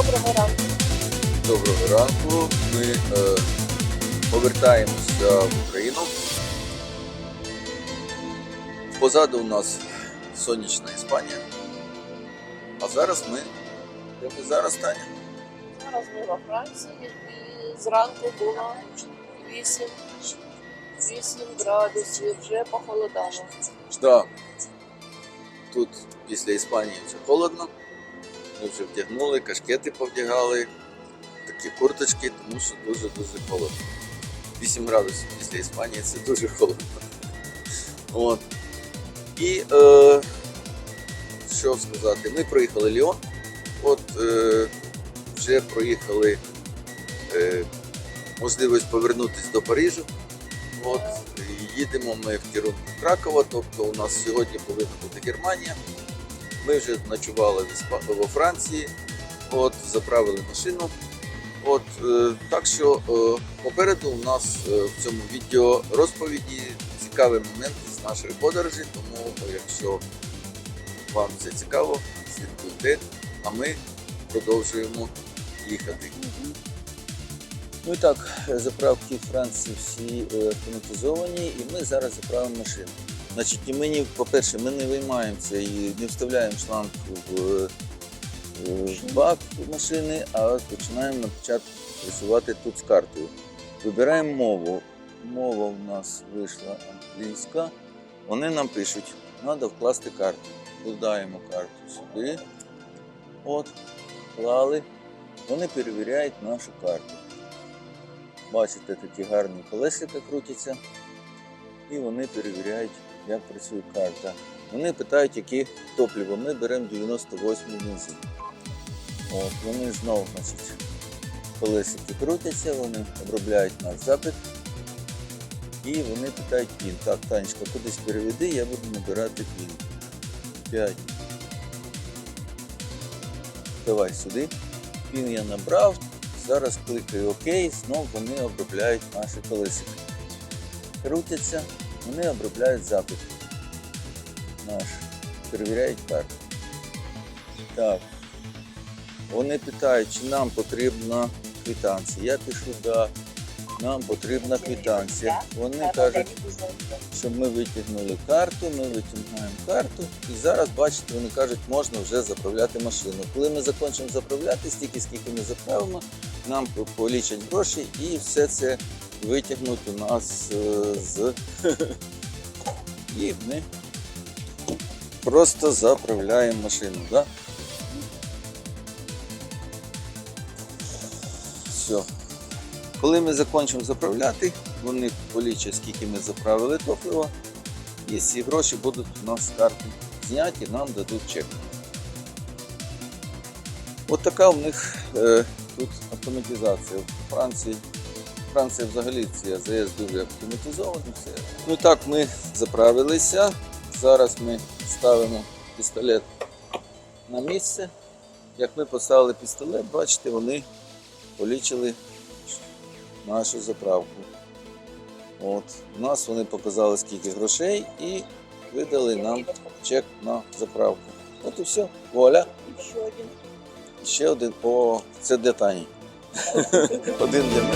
Доброго ранку. доброго ранку. Ми е, повертаємося в Україну. Позаду у нас сонячна Іспанія. А зараз ми. Де ми зараз Таня? Зараз ми во Франції і зранку було 8, 8 градусів, вже похолодало. Да. Тут після Іспанії вже холодно. Ми вже вдягнули, кашкети повдягали, такі курточки, тому що дуже-дуже холодно. 8 градусів після Іспанії це дуже холодно. От. І е, що сказати, ми проїхали Ліон. От е, вже проїхали е, можливість повернутися до Парижу. От, їдемо ми в керунку Кракова, тобто у нас сьогодні повинна бути Германія. Ми вже ночували во Франції, от, заправили машину. От, е, так що е, попереду у нас е, в цьому відео розповіді цікаві моменти з нашої подорожі, тому якщо вам це цікаво, слідкуйте, а ми продовжуємо їхати. Ну і так, заправки Франції всі автоматизовані, і ми зараз заправимо машину. Значить, і по-перше, ми не виймаємося і не вставляємо шланг в, е, в бак машини, а починаємо на початку працювати тут з картою. Вибираємо мову. Мова в нас вийшла англійська. Вони нам пишуть, треба вкласти карту. Вкладаємо карту сюди. От, вклали. Вони перевіряють нашу карту. Бачите, такі гарні колесика крутяться, і вони перевіряють, як працює карта. Вони питають, яке топливо. Ми беремо 98 бензин. От, вони знову, значить, колесики крутяться, вони обробляють наш запит. І вони питають пін. Так, Танечка, кудись переведи, я буду набирати пін. 5. Давай сюди. Пін я набрав, Зараз кликаю ОК, знов вони обробляють наші колесики. Крутяться, вони обробляють запит наш, перевіряють карту. Так. Вони питають, чи нам потрібна квитанція. Я пишу, да, нам потрібна квитанція. Вони кажуть, щоб ми витягнули карту, ми витягнаємо карту. І зараз, бачите, вони кажуть, можна вже заправляти машину. Коли ми закінчимо заправляти, стільки, скільки ми заправимо, нам полічать гроші і все це витягнуть у нас е, з. І ми просто заправляємо машину. Да? Все. Коли ми закінчимо заправляти, вони полічать, скільки ми заправили топлива, і ці гроші будуть у нас з карти зняті, нам дадуть чек. От така у них е, тут автоматизація. В Франції, Франція взагалі ці АЗС дуже автоматизовані. Все. Ну так, ми заправилися. Зараз ми ставимо пістолет на місце. Як ми поставили пістолет, бачите, вони полічили нашу заправку. От, у нас вони показали скільки грошей і видали нам чек на заправку. От і все. Воля. Ще один. Ще один. О, це для Тані. Один для мене.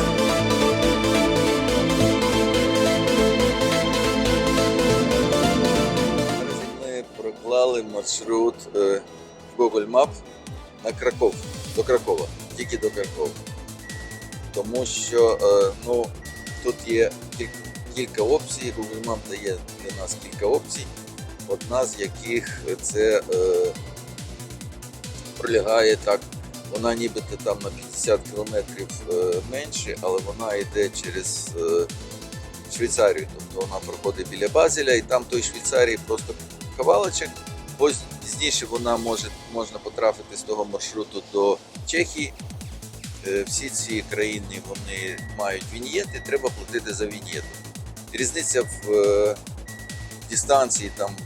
Проклали маршрут е, в Google Map на Краков, до Кракова, тільки до Кракова. Тому що е, ну, тут є кілька опцій, Google Map дає для нас кілька опцій, одна з яких це е, пролягає так вона нібито там на 50 кілометрів е, менше, але вона йде через е, Швейцарію. Тобто вона проходить біля Базеля, і там той Швейцарії просто кавалочок. Пізніше вона може можна потрапити з того маршруту до Чехії. Е, Всі ці країни вони мають віньєти, треба платити за віньєту. Різниця в е, дистанції там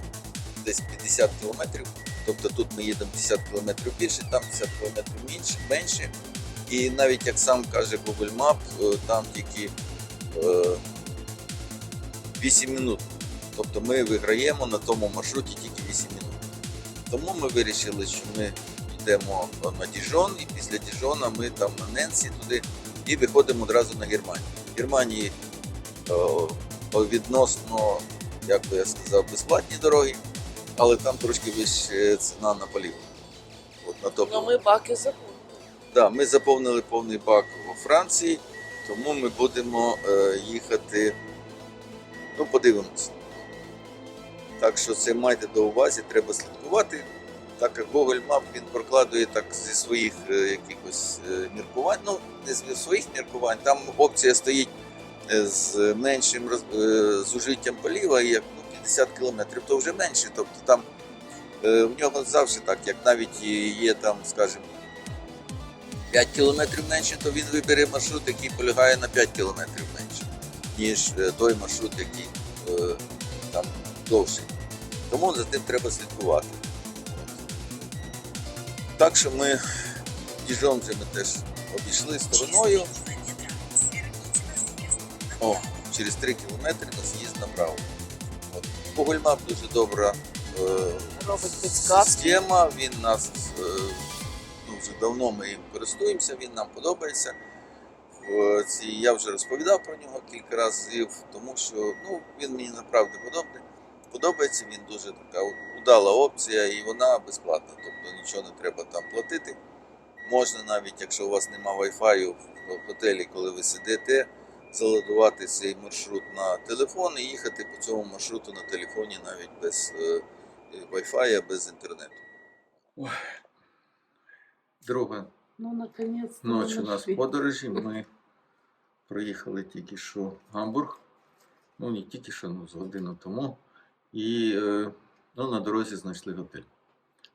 десь 50 кілометрів. Тобто тут ми їдемо 50 км більше, там 50 км менше. І навіть як сам каже Google Map, е, там тільки е, 8 минут. Тобто ми виграємо на тому маршруті тільки 8 минут. Тому ми вирішили, що ми йдемо на Діжон, і після Діжона ми там на Ненсі туди і виходимо одразу на Германію. В Германії е, відносно, як би я сказав, безплатні дороги, але там трошки вища ціна на паліво. Ну ми баки заповнили. Да, ми заповнили повний бак у Франції, тому ми будемо е, їхати. Ну, подивимося. Так що це майте до увазі, треба слідкувати. Так як Google Map він прокладує так зі своїх е, якихось е, міркувань. Ну, не зі своїх міркувань, там опція стоїть е, з меншим зужиттям поліва, як ну, 50 кілометрів, то вже менше. Тобто там в нього завжди так, як навіть є там, скажімо, 5 кілометрів менше, то він вибере маршрут, який полягає на 5 кілометрів менше, ніж той маршрут, який там довший. Тому за тим треба слідкувати. Так що ми Діжон вже ми теж обійшли стороною. О, через 3 кілометри на з'їзд направо. От. Google дуже добра е, система, він нас е, ну, вже давно ми їм користуємося, він нам подобається. Цій, я вже розповідав про нього кілька разів, тому що ну, він мені направді подобається. Подобається, він дуже така удала опція і вона безплатна, тобто нічого не треба там платити. Можна навіть, якщо у вас нема Wi-Fi в готелі, коли ви сидите, заладувати цей маршрут на телефон і їхати по цьому маршруту на телефоні навіть без е, Wi-Fi, без інтернету. Друга Ну, мы у нас нашли. подорожі. Ми проїхали тільки що в Гамбург. Ну, не тільки що, ну, з годину тому. І е, ну, на дорозі знайшли готель.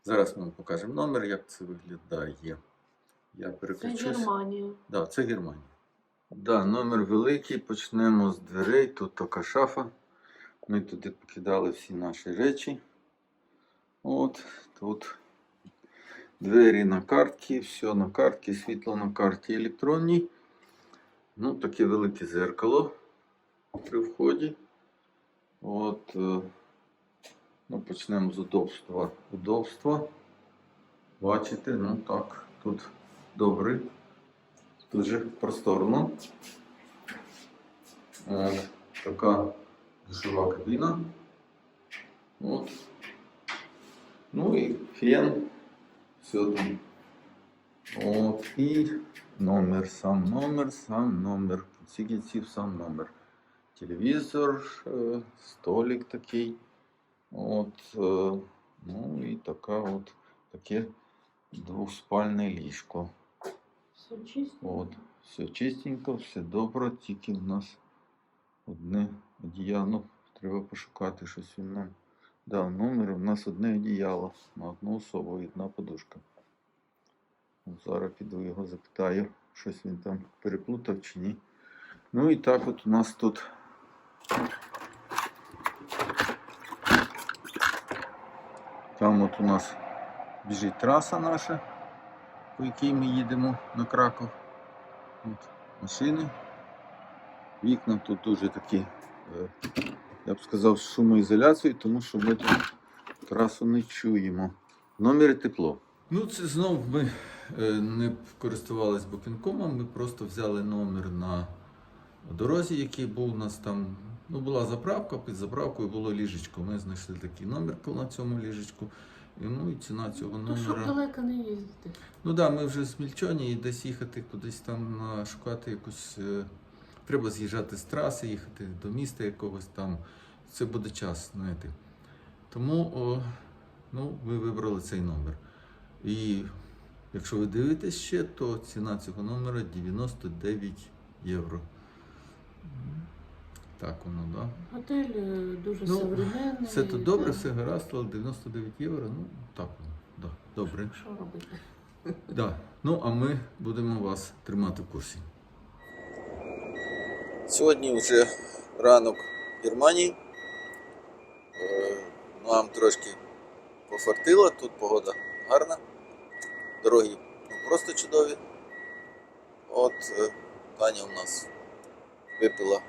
Зараз ми вам покажемо номер, як це виглядає. Я Це. Германія. Да, це Германія. Да, номер великий. Почнемо з дверей. Тут така шафа. Ми туди покидали всі наші речі. От тут двері на картці, все на картці, світло на карті електронній. Ну, таке велике зеркало при вході. От, е, ну, почнемо з удобства. Удобства. Бачите, ну так, тут добре. Дуже просторно. От, така душова кабіна. От. Ну і фен. Все там. От. І номер, сам номер, сам номер. Сігінців сам номер. Телевізор, е, столик такий. От. е, Ну і така от таке двоспальне ліжко. Все чисто. От, все чистенько, все добре, тільки в нас одне одіяло. Ну, треба пошукати щось він нам дав номер. У нас одне одіяло на одну особу і одна подушка. От Зараз піду його запитаю, щось він там переплутав чи ні. Ну і так от у нас тут. Там от у нас біжить траса наша по якій ми їдемо на Краков. От машини. Вікна тут дуже такі, е, я б сказав, з шумоізоляцією, тому що ми тут трасу не чуємо. В номері тепло. Ну, це знов ми е, не користувалися букінкомом, ми просто взяли номер на дорозі, який був у нас там. Ну, була заправка, під заправкою було ліжечко. Ми знайшли такий номер на цьому ліжечку. І, ну і ціна цього То щоб номера. далеко не їздити. Ну так, да, ми вже з Мільчоні і десь їхати кудись там шукати якусь. е, Треба з'їжджати з траси, їхати до міста якогось там. Це буде час, знаєте. Тому о, ну, ми вибрали цей номер. І якщо ви дивитесь ще, то ціна цього номера 99 євро. Так воно, так. Да? Готель е, дуже Ну, современний. Все тут добре, все гаразд, але 99 євро, ну так воно. Да, добре. Що робити? Да. Ну, а ми будемо вас тримати в курсі. Сьогодні вже ранок в Германії. Е, Нам трошки пофартило, тут погода гарна. Дороги ну, просто чудові. От е, Таня у нас випила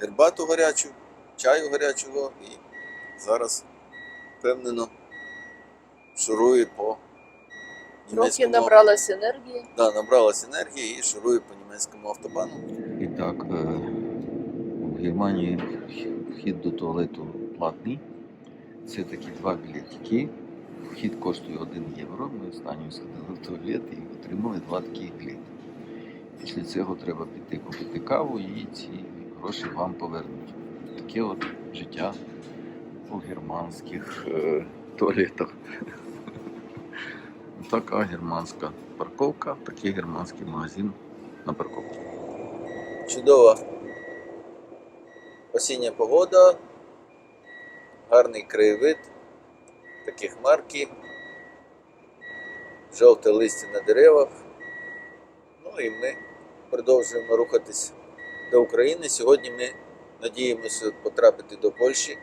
гербату гарячу, чаю гарячого і зараз впевнено шурує по Трохи набралась енергії. Да, набралась енергії і шурує по німецькому автобану. І так, е, в Германії вхід до туалету платний. Це такі два білетики. Вхід коштує 1 євро. Ми останньо сходили в туалет і отримали два такі гліти. Після цього треба піти купити каву і ці гроші вам повернуть. Таке от життя у германських е, туалетах. Така германська парковка, такий германський магазин на парковці. Чудова осіння погода, гарний краєвид, такі хмарки, жовте листя на деревах. Ну і ми продовжуємо рухатись до України. Сьогодні ми надіємося потрапити до Польщі.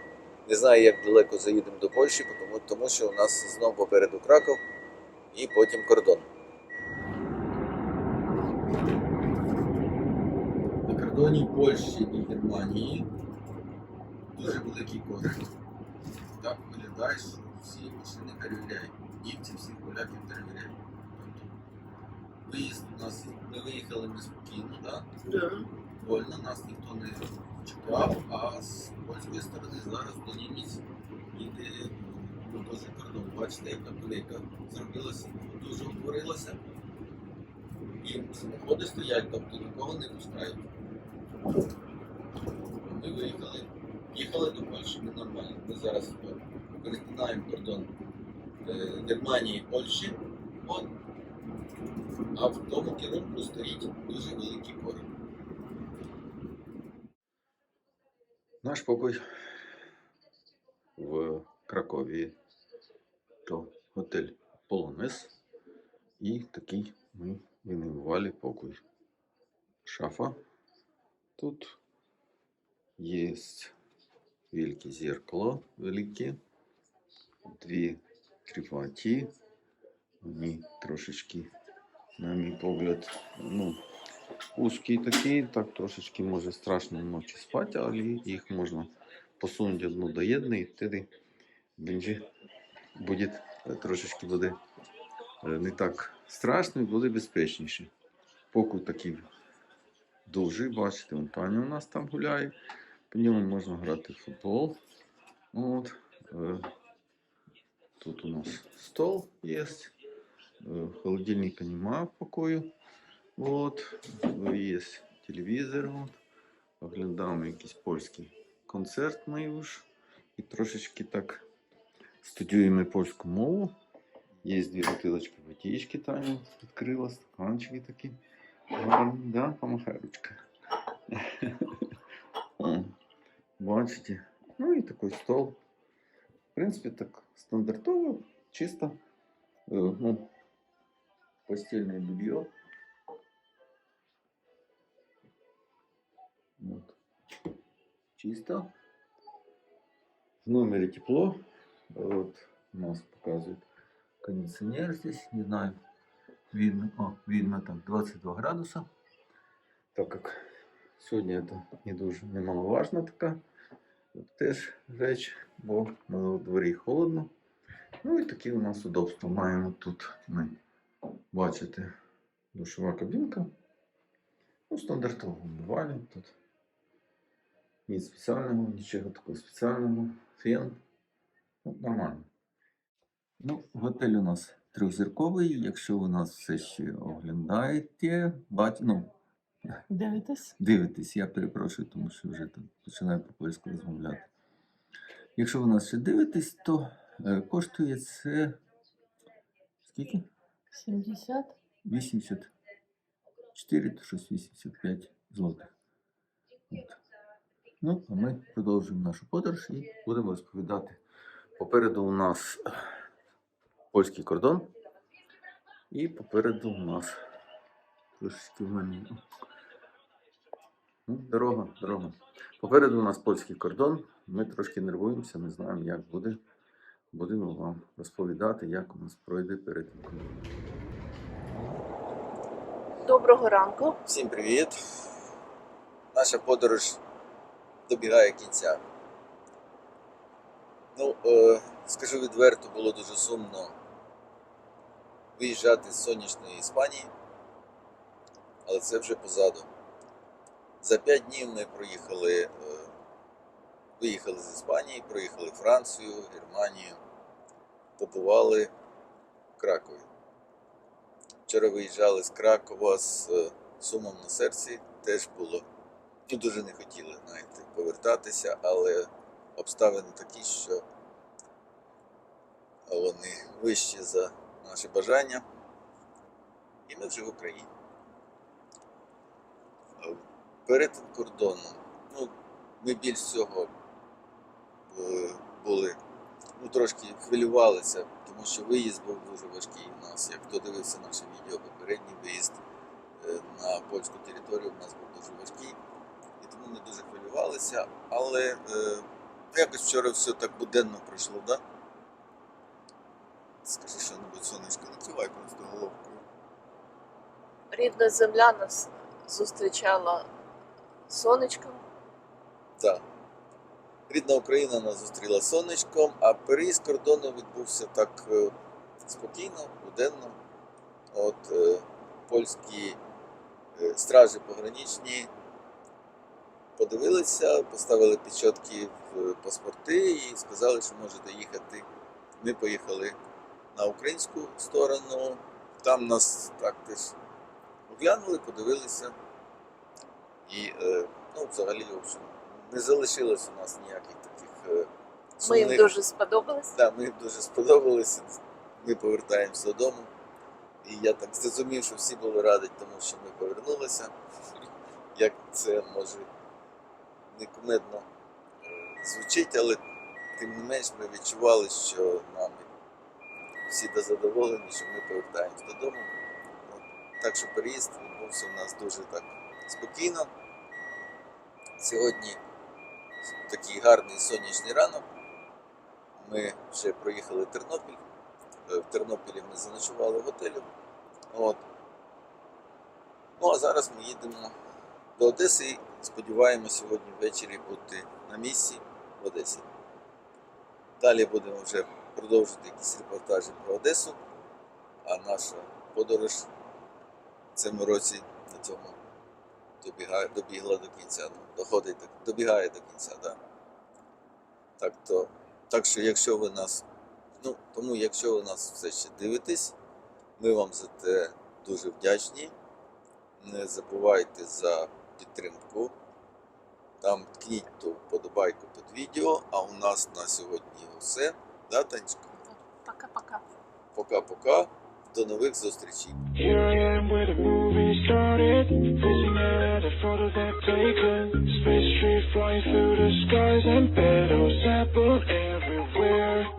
Не знаю, як далеко заїдемо до Польщі, тому, тому що у нас знову попереду Краков і потім кордон. На кордоні Польщі і Германії дуже великий кордон. Так виглядає, що всі машини перевіряють. Німці всіх поляків перевіряють. Тобто виїзд у нас ми виїхали ми спокійно, так? Вольно, нас ніхто не чекав, а з польської сторони зараз до німець їде ну, дуже кордон. Бачите, яка велика зробилася, дуже утворилася. І самоходи стоять, тобто нікого не пускають. Ми виїхали, їхали до Польщі, ми нормально. Ми зараз перетинаємо кордон е, Германії Польщі. От. А в тому керунку стоїть дуже великий кордон. Наш покой в Кракові то готель Полонез. І такий ми винаймували покой. Шафа. Тут є велике зеркало велике, дві криваті. Вони трошечки, на мій погляд, ну, узкі такі, так трошечки може страшно ночі спати, але їх можна посунути одну до єдної, тоді він буде е, трошечки буде е, не так страшно буде безпечніше. Покой такий дуже, бачите, вон пані у нас там гуляє. По ньому можна грати в футбол. От. е, Тут у нас стол є. Холодильника немає в покою. От. Є телевізор. От. Оглядаємо якийсь польський концерт ми ж. І трошечки так студіюємо польську мову. Є дві бутилочки водички Таня відкрила, стаканчики такі. Гарні, да, помахай ручка. О, Бачите? Ну і такий стол. В принципі, так стандартово, чисто. Е, Ну, постільне белье. Чисто. В номере тепло. Вот у нас показывает кондиционер здесь. Не знаю, видно. О, видно там 22 градуса. Так как сегодня это не дуже немаловажна така теж реч, бо на дворі холодно. Ну і такі у нас удобства маємо тут. Ми бачите, душова кабінка. Ну, стандартово вмивальня тут. Ні спеціального, нічого такого спеціального. Фен. Ну, нормально. Ну, готель у нас трьохзірковий. Якщо ви нас все ще оглядаєте, бач... ну, Дивитесь? дивитесь, я перепрошую, тому що вже тут починаю по-польську розмовляти. Якщо ви нас ще дивитесь, то е, коштує це скільки? 70. 84 то щось 85 злотих. От. Ну, а ми продовжуємо нашу подорож і будемо розповідати. Попереду у нас польський кордон. І попереду у нас трошечки в мене. Ну, дорога, дорога. Попереду у нас польський кордон. Ми трошки нервуємося, не знаємо, як буде. Будемо вам розповідати, як у нас пройде кордону. Доброго ранку. Всім привіт! Наша подорож добігає кінця. Ну, е, скажу відверто, було дуже сумно виїжджати з сонячної Іспанії, але це вже позаду. За п'ять днів ми проїхали, е, виїхали з Іспанії, проїхали Францію, Германію, побували в Кракові. Вчора виїжджали з Кракова з е, сумом на серці, теж було. Ну, дуже не хотіли, знаєте, повертатися, але обставини такі, що вони вищі за наші бажання. І ми вже в Україні. Перед кордоном, ну, ми більш всього е, були, ну, трошки хвилювалися, тому що виїзд був дуже важкий у нас. Як хто дивився наше відео, попередній виїзд е, на польську територію у нас був дуже важкий. Тому дуже хвилювалися, але е, якось вчора все так буденно пройшло? Да? Скажи що-небудь, сонечко, не кивай просто головкою. Рідна земля нас зустрічала сонечком. Так. Рідна Україна нас зустріла сонечком, а переїзд кордону відбувся так е, спокійно, буденно. От е, польські е, стражі пограничні подивилися, поставили печатки в паспорти і сказали, що можете їхати. Ми поїхали на українську сторону. Там нас так теж оглянули, подивилися. І е, ну, взагалі, в общем, не залишилось у нас ніяких таких е, Ми їм дуже сподобались. Да, ми їм дуже сподобалися. Ми повертаємося додому. І я так зрозумів, що всі були раді, тому що ми повернулися. Як це може не кумедно е, звучить, але тим не менш ми відчували, що нами всі задоволені, що ми повертаємось додому. От, так що переїзд відбувся у нас дуже так спокійно. Сьогодні такий гарний сонячний ранок. Ми вже проїхали Тернопіль. Е, В Тернопілі ми заночували в готелі. От. Ну а зараз ми їдемо до Одеси сподіваємося сьогодні ввечері бути на місці в Одесі. Далі будемо вже продовжити якісь репортажі про Одесу, а наша подорож в цьому році на цьому добігає, добігла до кінця. Ну, доходить, добігає до кінця. Да? Так, то, так що, якщо ви нас, ну, тому якщо ви нас все ще дивитесь, ми вам за те дуже вдячні. Не забувайте за підтримку. Там ткніть ту вподобайку під відео, а у нас на сьогодні все. Да, Танечка? Пока-пока. Пока-пока. До нових зустрічей. Space tree flying through the skies and petals apple everywhere.